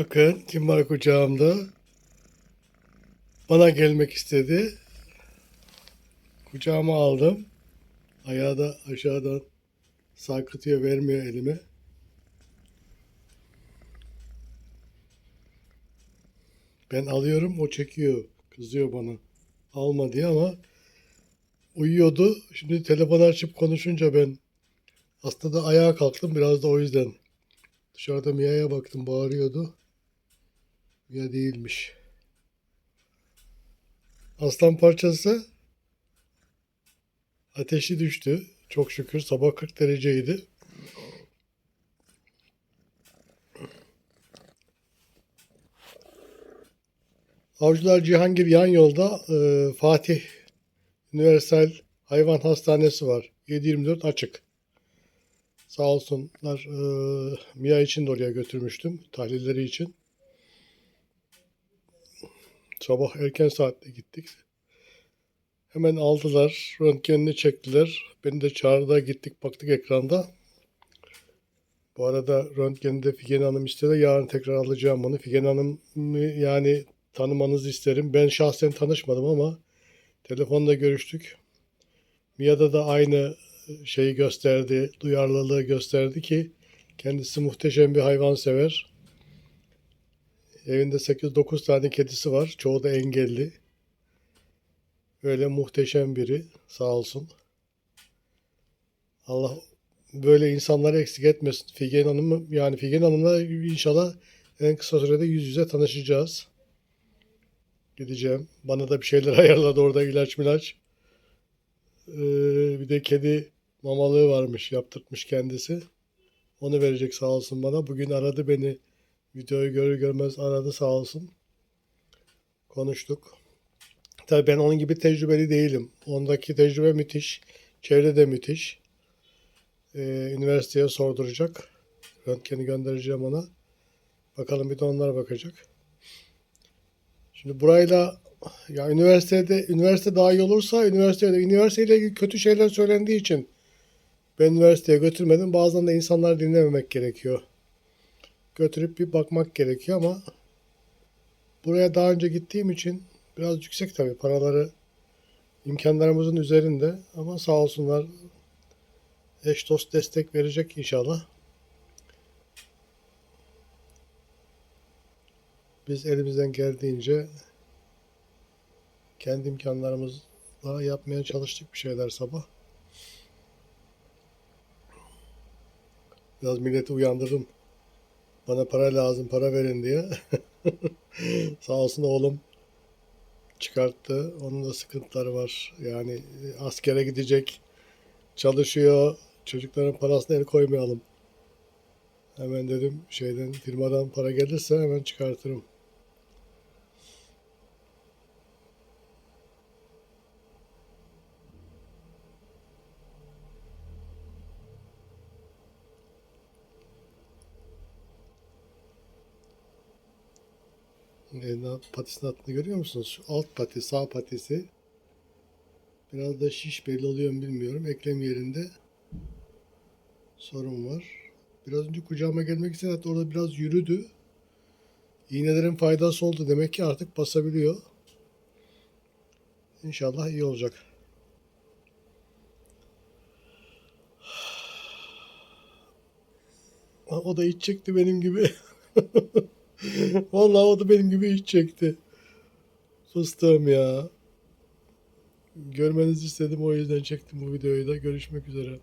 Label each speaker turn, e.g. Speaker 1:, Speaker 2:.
Speaker 1: Bakın kim var kucağımda. Bana gelmek istedi. Kucağıma aldım. Ayağı da aşağıdan sarkıtıyor vermiyor elime. Ben alıyorum o çekiyor. Kızıyor bana. Alma diye ama uyuyordu. Şimdi telefonu açıp konuşunca ben aslında ayağa kalktım biraz da o yüzden. Dışarıda Mia'ya baktım bağırıyordu. Mia değilmiş. Aslan parçası ateşi düştü. Çok şükür sabah 40 dereceydi. Avcılar Cihangir yan yolda e, Fatih Üniversal Hayvan Hastanesi var. 7-24 açık. Sağ olsunlar e, Mia için de oraya götürmüştüm tahlilleri için. Sabah erken saatte gittik. Hemen aldılar, röntgenini çektiler. Beni de çağırdılar, gittik baktık ekranda. Bu arada röntgeni de Figen Hanım istedi. Yarın tekrar alacağım onu. Figen Hanım yani tanımanızı isterim. Ben şahsen tanışmadım ama telefonda görüştük. Mia'da da aynı şeyi gösterdi, duyarlılığı gösterdi ki kendisi muhteşem bir hayvan sever. Evinde 8-9 tane kedisi var. Çoğu da engelli. Öyle muhteşem biri. Sağ olsun. Allah böyle insanları eksik etmesin. Figen Hanım yani Figen Hanım'la inşallah en kısa sürede yüz yüze tanışacağız. Gideceğim. Bana da bir şeyler ayarladı orada ilaç milaç. Ee, bir de kedi mamalığı varmış. Yaptırtmış kendisi. Onu verecek sağ olsun bana. Bugün aradı beni. Videoyu görür görmez aradı sağ olsun. Konuştuk. Tabii ben onun gibi tecrübeli değilim. Ondaki tecrübe müthiş. Çevre de müthiş. Ee, üniversiteye sorduracak. Röntgeni göndereceğim ona. Bakalım bir de onlar bakacak. Şimdi burayla ya üniversitede üniversite daha iyi olursa üniversitede üniversiteyle ilgili kötü şeyler söylendiği için ben üniversiteye götürmedim. Bazen de insanları dinlememek gerekiyor. Götürüp bir bakmak gerekiyor ama buraya daha önce gittiğim için biraz yüksek tabii paraları imkanlarımızın üzerinde ama sağ olsunlar eş dost destek verecek inşallah. Biz elimizden geldiğince kendi imkanlarımızla yapmaya çalıştık bir şeyler sabah. Biraz milleti uyandırdım. Bana para lazım, para verin diye. Sağ olsun oğlum çıkarttı. Onun da sıkıntıları var. Yani askere gidecek, çalışıyor. Çocukların parasına el koymayalım. Hemen dedim şeyden firmadan para gelirse hemen çıkartırım. Elinin patisinin altını görüyor musunuz? Şu alt pati, sağ patisi. Biraz da şiş belli oluyor mu bilmiyorum. Eklem yerinde sorun var. Biraz önce kucağıma gelmek istedi. Hatta orada biraz yürüdü. İğnelerin faydası oldu. Demek ki artık basabiliyor. İnşallah iyi olacak. O da iç çekti benim gibi. Vallahi o da benim gibi iç çekti. Fıstığım ya. Görmenizi istedim o yüzden çektim bu videoyu da. Görüşmek üzere.